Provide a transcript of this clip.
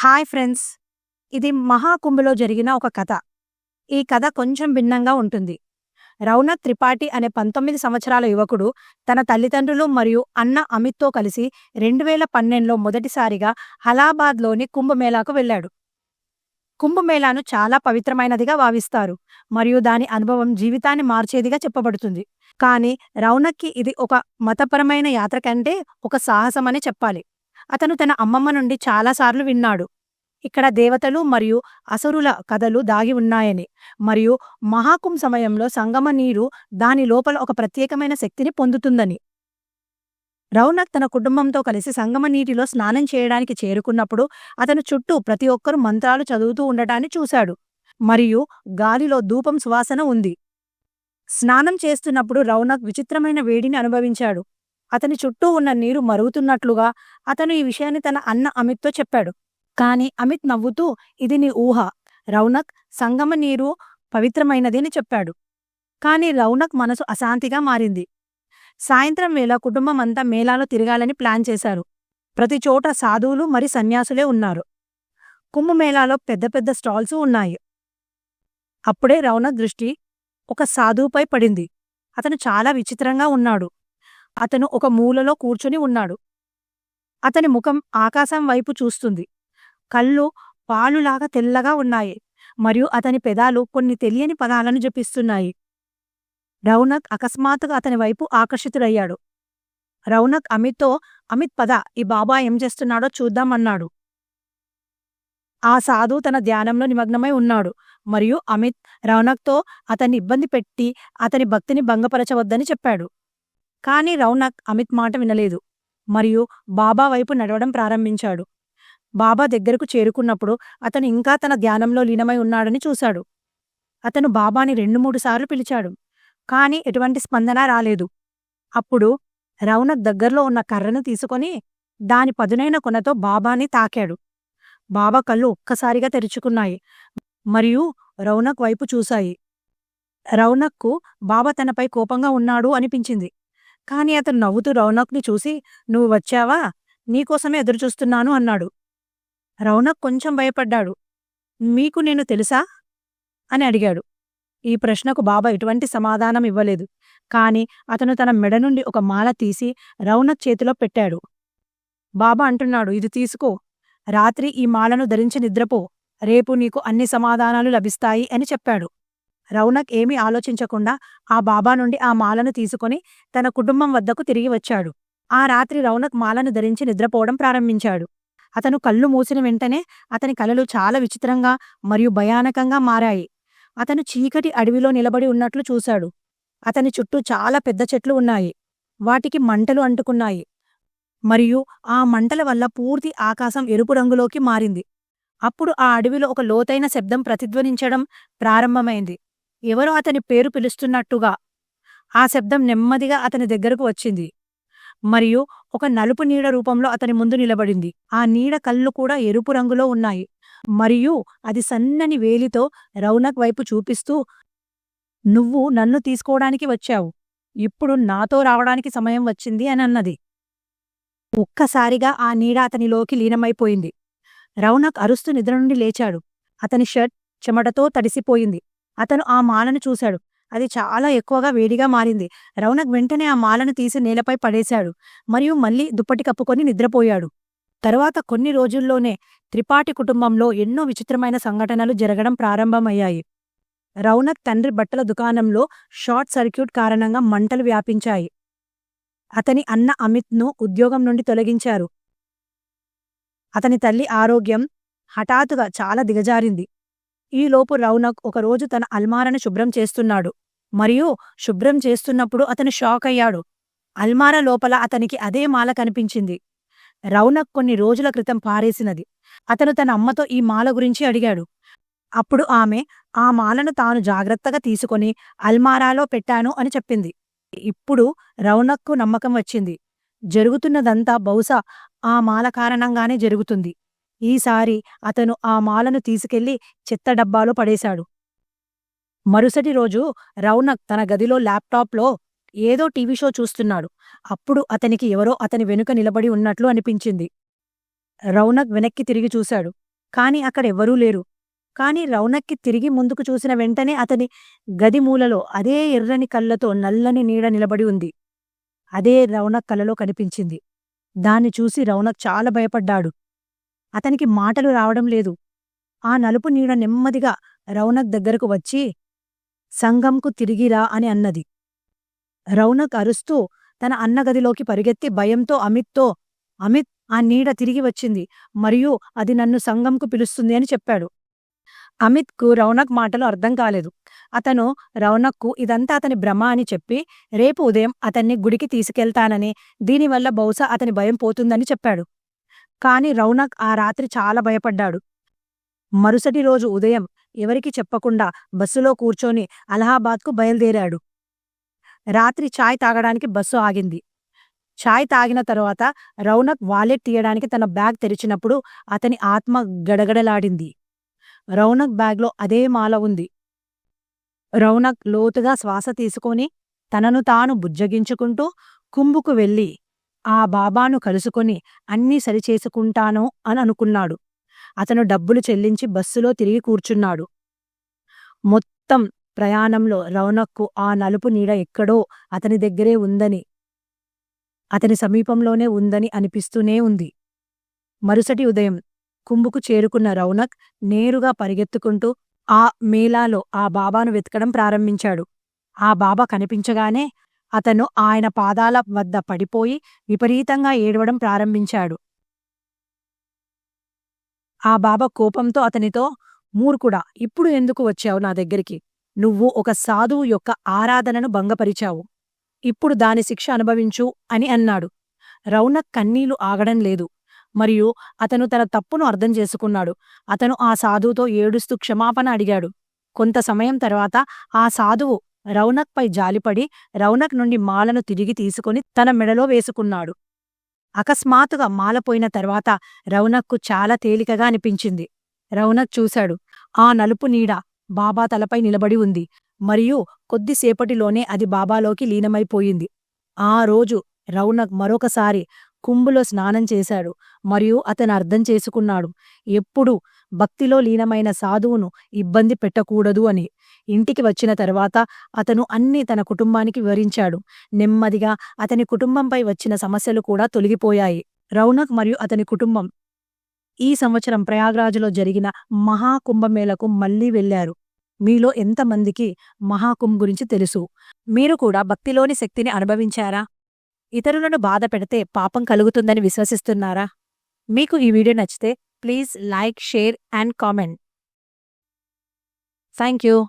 Hi friends. ఇది మహాకుంభలో జరిగిన ఒక కథ. ఈ కథ కొంచెం భిన్నంగా ఉంటుంది. రౌనక్ త్రిపాఠి అనే పంతొమ్మిది సంవత్సరాల యువకుడు తన తల్లిదండ్రులు మరియు అన్న అమిత్తో కలిసి రెండు వేల పన్నెండులో మొదటిసారిగా అలహాబాద్లోని కుంభమేళాకు వెళ్ళాడు. కుంభమేళాను చాలా పవిత్రమైనదిగా భావిస్తారు మరియు దాని అనుభవం జీవితాన్ని మార్చేదిగా చెప్పబడుతుంది. కానీ రౌనక్కి ఇది ఒక మతపరమైన యాత్ర కంటే ఒక సాహసమని చెప్పాలి. అతను తన అమ్మమ్మ నుండి చాలాసార్లు విన్నాడు. ఇక్కడ దేవతలు మరియు అసురుల కథలు దాగి ఉన్నాయని మరియు మహాకుం సమయంలో సంగమ నీరు దాని లోపల ఒక ప్రత్యేకమైన శక్తిని పొందుతుందని. రౌనక్ తన కుటుంబంతో కలిసి సంగమ నీటిలో స్నానం చేయడానికి చేరుకున్నప్పుడు అతను చుట్టూ ప్రతి ఒక్కరూ మంత్రాలు చదువుతూ ఉండటాన్ని చూశాడు. మరియు గాలిలో ధూపం సువాసన ఉంది. స్నానం చేస్తున్నప్పుడు రౌనక్ విచిత్రమైన వేడిని అనుభవించాడు. అతని చుట్టూ ఉన్న నీరు మరుగుతున్నట్లుగా అతను ఈ విషయాన్ని తన అన్న అమిత్తో చెప్పాడు. కాని అమిత్ నవ్వుతూ ఇది నీ ఊహ. రౌనక్ సంగమ నీరు పవిత్రమైనది అని చెప్పాడు. కాని రౌనక్ మనసు అశాంతిగా మారింది. సాయంత్రం వేళ కుటుంబం అంతా మేళాలో తిరగాలని ప్లాన్ చేశారు. ప్రతి చోట సాధువులు మరి సన్యాసులే ఉన్నారు. కుంభమేళాలో పెద్ద పెద్ద స్టాల్స్ ఉన్నాయి. అప్పుడే రౌనక్ దృష్టి ఒక సాధువుపై పడింది. అతను చాలా విచిత్రంగా ఉన్నాడు. అతను ఒక మూలలో కూర్చుని ఉన్నాడు. అతని ముఖం ఆకాశం వైపు చూస్తుంది. కళ్ళు పాలులాగా తెల్లగా ఉన్నాయి. మరియు అతని పెదాలు కొన్ని తెలియని పదాలను జపిస్తున్నాయి. రౌనక్ అకస్మాత్తుగా అతని వైపు ఆకర్షితుడయ్యాడు. రౌనక్ అమిత్తో అమిత్ పద ఈ బాబా ఏం చేస్తున్నాడో చూద్దామన్నాడు ఆ సాధు తన ధ్యానంలో నిమగ్నమై ఉన్నాడు. మరియు అమిత్ రౌనక్తో అతన్ని ఇబ్బంది పెట్టి అతని భక్తిని భంగపరచవద్దని చెప్పాడు. కాని రౌనక్ అమిత్ మాట వినలేదు. మరియు బాబా వైపు నడవడం ప్రారంభించాడు. బాబా దగ్గరకు చేరుకున్నప్పుడు అతను ఇంకా తన ధ్యానంలో లీనమై ఉన్నాడని చూశాడు. అతను బాబాని రెండు మూడు సార్లు పిలిచాడు కాని ఎటువంటి స్పందన రాలేదు. అప్పుడు రౌనక్ దగ్గరలో ఉన్న కర్రను తీసుకొని దాని పదునైన కొనతో బాబాని తాకాడు. బాబా కళ్ళు ఒక్కసారిగా తెరుచుకున్నాయి మరియు రౌనక్ వైపు చూశాయి. రౌనక్కు బాబా తనపై కోపంగా ఉన్నాడు అనిపించింది. కాని అతను నవ్వుతూ రౌనక్ని చూసి నువ్వు వచ్చావా? నీకోసమే ఎదురుచూస్తున్నాను అన్నాడు. రౌనక్ కొంచెం భయపడ్డాడు. మీకు నేను తెలుసా? అని అడిగాడు. ఈ ప్రశ్నకు బాబా ఎటువంటి సమాధానం ఇవ్వలేదు. కాని అతను తన మెడ నుండి ఒక మాల తీసి రౌనక్ చేతిలో పెట్టాడు. బాబా అంటున్నాడు ఇది తీసుకో. రాత్రి ఈ మాలను ధరించి నిద్రపో. రేపు నీకు అన్ని సమాధానాలు లభిస్తాయి అని చెప్పాడు. రౌనక్ ఏమీ ఆలోచించకుండా ఆ బాబా నుండి ఆ మాలను తీసుకొని తన కుటుంబం వద్దకు తిరిగి వచ్చాడు. ఆ రాత్రి రౌనక్ మాలను ధరించి నిద్రపోవడం ప్రారంభించాడు. అతను కళ్ళు మూసిన వెంటనే అతని కలలు చాలా విచిత్రంగా మరియు భయానకంగా మారాయి. అతను చీకటి అడవిలో నిలబడి ఉన్నట్లు చూశాడు. అతని చుట్టూ చాలా పెద్ద చెట్లు ఉన్నాయి. వాటికి మంటలు అంటుకున్నాయి. మరియు ఆ మంటల వల్ల పూర్తి ఆకాశం ఎరుపు రంగులోకి మారింది. అప్పుడు ఆ అడవిలో ఒక లోతైన శబ్దం ప్రతిధ్వనించడం ప్రారంభమైంది. ఎవరో అతని పేరు పిలుస్తున్నట్టుగా ఆ శబ్దం నెమ్మదిగా అతని దగ్గరకు వచ్చింది. మరియు ఒక నలుపు నీడ రూపంలో అతని ముందు నిలబడింది. ఆ నీడ కళ్ళు కూడా ఎరుపు రంగులో ఉన్నాయి. మరియు అది సన్నని వేలితో రౌనక్ వైపు చూపిస్తూ నువ్వు నన్ను తీసుకోవడానికి వచ్చావు. ఇప్పుడు నాతో రావడానికి సమయం వచ్చింది అని అన్నది. ఒక్కసారిగా ఆ నీడ అతనిలోకి లీనమైపోయింది. రౌనక్ అరుస్తూ నిద్ర నుండి లేచాడు. అతని షర్ట్ చెమటతో తడిసిపోయింది. అతను ఆ మాలను చూశాడు. అది చాలా ఎక్కువగా వేడిగా మారింది. రౌనక్ వెంటనే ఆ మాలను తీసి నేలపై పడేశాడు. మరియు మళ్ళీ దుప్పటి కప్పుకొని నిద్రపోయాడు. తరువాత కొన్ని రోజుల్లోనే త్రిపాఠి కుటుంబంలో ఎన్నో విచిత్రమైన సంఘటనలు జరగడం ప్రారంభమయ్యాయి. రౌనక్ తండ్రి బట్టల దుకాణంలో షార్ట్ సర్క్యూట్ కారణంగా మంటలు వ్యాపించాయి. అతని అన్న అమిత్ను ఉద్యోగం నుండి తొలగించారు. అతని తల్లి ఆరోగ్యం హఠాత్తుగా చాలా దిగజారింది. ఈలోపు రౌనక్ ఒకరోజు తన అల్మారాను శుభ్రం చేస్తున్నాడు. మరియు శుభ్రం చేస్తున్నప్పుడు అతను షాక్ అయ్యాడు. అల్మారా లోపల అతనికి అదే మాల కనిపించింది. రౌనక్ కొన్ని రోజుల క్రితం పారేసినది. అతను తన అమ్మతో ఈ మాల గురించి అడిగాడు. అప్పుడు ఆమె ఆ మాలను తాను జాగ్రత్తగా తీసుకొని అల్మారాలో పెట్టాను అని చెప్పింది. ఇప్పుడు రౌనక్కు నమ్మకం వచ్చింది. జరుగుతున్నదంతా బహుశా ఆ మాల కారణంగానే జరుగుతుంది. ఈసారి అతను ఆ మాలను తీసుకెళ్ళి చెత్త డబ్బాలో పడేశాడు. మరుసటి రోజు రౌనక్ తన గదిలో ల్యాప్టాప్లో ఏదో టీవీ షో చూస్తున్నాడు. అప్పుడు అతనికి ఎవరో అతని వెనుక నిలబడి ఉన్నట్లు అనిపించింది. రౌనక్ వెనక్కి తిరిగి చూశాడు. కాని అక్కడెవ్వరూ లేరు. కాని రౌనక్కి తిరిగి ముందుకు చూసిన వెంటనే అతని గది మూలలో అదే ఎర్రని కళ్ళతో నల్లని నీడ నిలబడి ఉంది. అదే రౌనక్ కలలో కనిపించింది. దాన్ని చూసి రౌనక్ చాలా భయపడ్డాడు. అతనికి మాటలు రావడం లేదు. ఆ నలుపు నీడ నెమ్మదిగా రౌనక్ దగ్గరకు వచ్చి సంగంకు తిరిగిరా అని అన్నది. రౌనక్ అరుస్తూ తన అన్నగదిలోకి పరిగెత్తి భయంతో అమిత్తో అమిత్ ఆ నీడ తిరిగి వచ్చింది మరియు అది నన్ను సంగంకు పిలుస్తుంది అని చెప్పాడు. అమిత్కు రౌనక్ మాటలు అర్థం కాలేదు. అతను రౌనక్కు ఇదంతా అతని భ్రమ అని చెప్పి రేపు ఉదయం అతన్ని గుడికి తీసుకెళ్తానని దీనివల్ల బహుశా అతని భయం పోతుందని చెప్పాడు. కాని రౌనక్ ఆ రాత్రి చాలా భయపడ్డాడు. మరుసటి రోజు ఉదయం ఎవరికి చెప్పకుండా బస్సులో కూర్చొని అలహాబాద్కు బయలుదేరాడు. రాత్రి చాయ్ తాగడానికి బస్సు ఆగింది. చాయ్ తాగిన తరువాత రౌనక్ వాలెట్ తీయడానికి తన బ్యాగ్ తెరిచినప్పుడు అతని ఆత్మ గడగడలాడింది. రౌనక్ బ్యాగ్లో అదే మాల ఉంది. రౌనక్ లోతుగా శ్వాస తీసుకొని తనను తాను బుజ్జగించుకుంటూ కుంభుకు వెళ్ళి ఆ బాబాను కలుసుకొని అన్నీ సరిచేసుకుంటానో అని అనుకున్నాడు. అతను డబ్బులు చెల్లించి బస్సులో తిరిగి కూర్చున్నాడు. మొత్తం ప్రయాణంలో రౌనక్కు ఆ నలుపు నీడ ఎక్కడో అతని దగ్గరే ఉందని అతని సమీపంలోనే ఉందని అనిపిస్తూనే ఉంది. మరుసటి ఉదయం కుంభుకు చేరుకున్న రౌనక్ నేరుగా పరిగెత్తుకుంటూ ఆ మేళాలో ఆ బాబాను వెతకడం ప్రారంభించాడు. ఆ బాబా కనిపించగానే అతను ఆయన పాదాల వద్ద పడిపోయి విపరీతంగా ఏడవడం ప్రారంభించాడు. ఆ బాబా కోపంతో అతనితో మూర్ఖుడా ఇప్పుడు ఎందుకు వచ్చావు నా దగ్గరికి? నువ్వు ఒక సాధువు యొక్క ఆరాధనను భంగపరిచావు. ఇప్పుడు దాని శిక్ష అనుభవించు అని అన్నాడు. రౌనక్ కన్నీళ్ళు ఆగడం లేదు. మరియు అతను తన తప్పును అర్థం చేసుకున్నాడు. అతను ఆ సాధువుతో ఏడుస్తూ క్షమాపణ అడిగాడు. కొంత సమయం తర్వాత ఆ సాధువు రౌనక్పై జాలిపడి రౌనక్ నుండి మాలను తిరిగి తీసుకుని తన మెడలో వేసుకున్నాడు. అకస్మాత్తుగా మాలపోయిన తర్వాత రౌనక్కు చాలా తేలికగా అనిపించింది. రౌనక్ చూశాడు. ఆ నలుపు నీడ బాబా తలపై నిలబడి ఉంది. మరియు కొద్దిసేపటిలోనే అది బాబాలోకి లీనమైపోయింది. ఆ రోజు రౌనక్ మరొకసారి కుంభులో స్నానం చేశాడు. మరియు అతను అర్థం చేసుకున్నాడు. ఎప్పుడు భక్తిలో లీనమైన సాధువును ఇబ్బంది పెట్టకూడదు అని. ఇంటికి వచ్చిన తర్వాత అతను అన్నీ తన కుటుంబానికి వివరించాడు. నెమ్మదిగా అతని కుటుంబంపై వచ్చిన సమస్యలు కూడా తొలగిపోయాయి. రౌనక్ మరియు అతని కుటుంబం ఈ సంవత్సరం ప్రయాగ్రాజ్లో జరిగిన మహాకుంభమేళకు మళ్ళీ వెళ్ళారు మీలో ఎంతమందికి మహాకుంభ్ గురించి తెలుసు? మీరు కూడా భక్తిలోని శక్తిని అనుభవించారా? ఇతరులను బాధ పెడితే పాపం కలుగుతుందని విశ్వసిస్తున్నారా? మీకు ఈ వీడియో నచ్చితే please like, share and comment. Thank you.